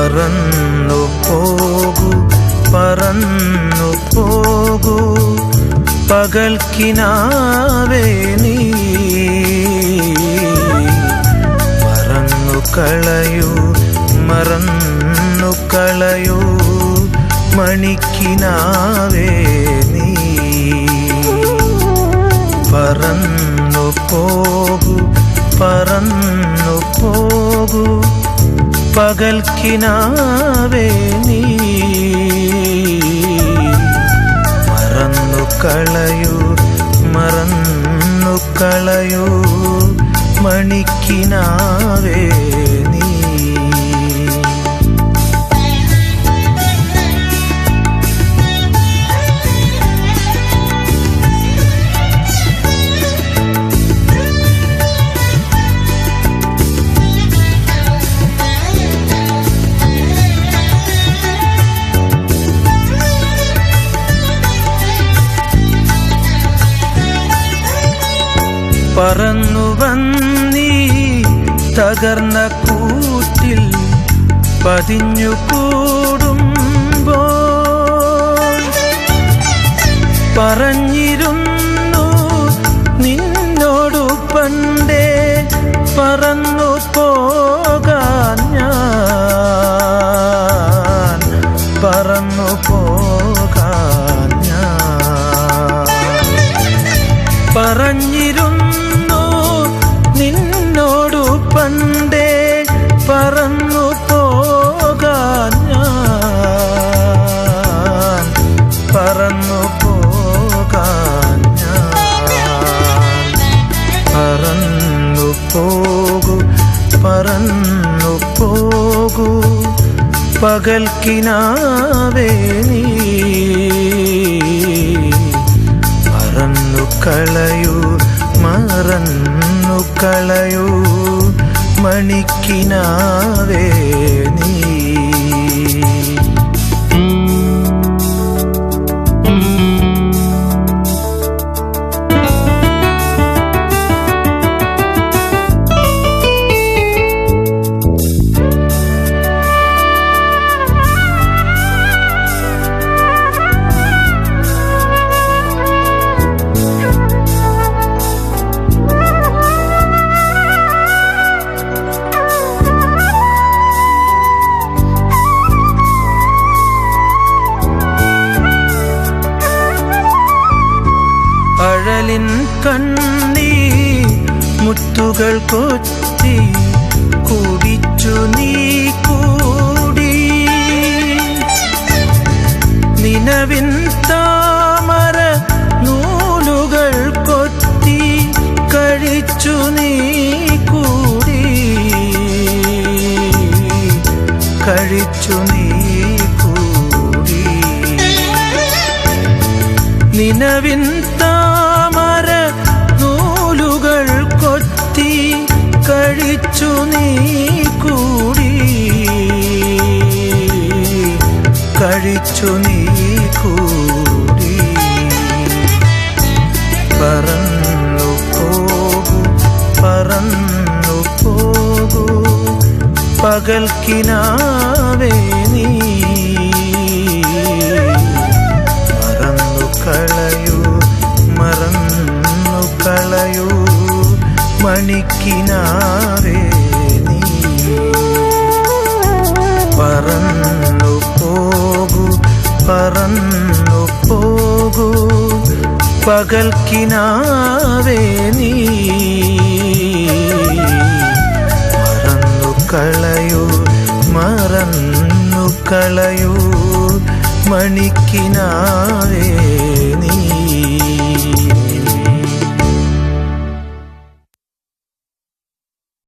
പറന്നു പോകൂ പറന്നു പോകൂ പകൽക്കിനാവേ നീ. മറന്നു കളയൂ മറന്നു കളയൂ മണിക്കിനാവേ പറന്നു പോകൂ പറന്നു പോകൂ പകൽക്കിനാവേ നീ. മറന്നു കളയൂ മറന്നു കളയൂ മണിക്കിനാവേ പറന്നു വന്നീ തകർന്ന കൂട്ടിൽ പതിഞ്ഞു കൂടുമ്പോൾ. പറഞ്ഞിരുന്നു പറന്നു പോകാൻ പറന്നു പോകൂ പറന്നു പോകൂ. പകൽക്കിനാവേ നീ. മറന്നു കളയൂ മറന്നു കളയൂ. മണിക്കിനാവേ നീ. കണ്ണീ മുത്തുകൾ കൊത്തി കുടിച്ചു നീ കൂടി. നിലവിൻ താമര നൂലുകൾ കൊത്തി കഴിച്ചു നീ കൂടി. കഴിച്ചു നീ കൂടി. നിലവിൻ താമര കഴിച്ചു നീ കൂടി. പറന്നു പോകൂ പറന്നു പോകൂ. പകൽക്കിനാവേ നീ. മറന്നു കളയൂ മറന്നു കളയൂ. മണിക്കിനാവേ പകൽക്കിനാവേ നീ. മറന്നു കളയൂ മറന്നു കളയൂ മണിക്കിനാവേ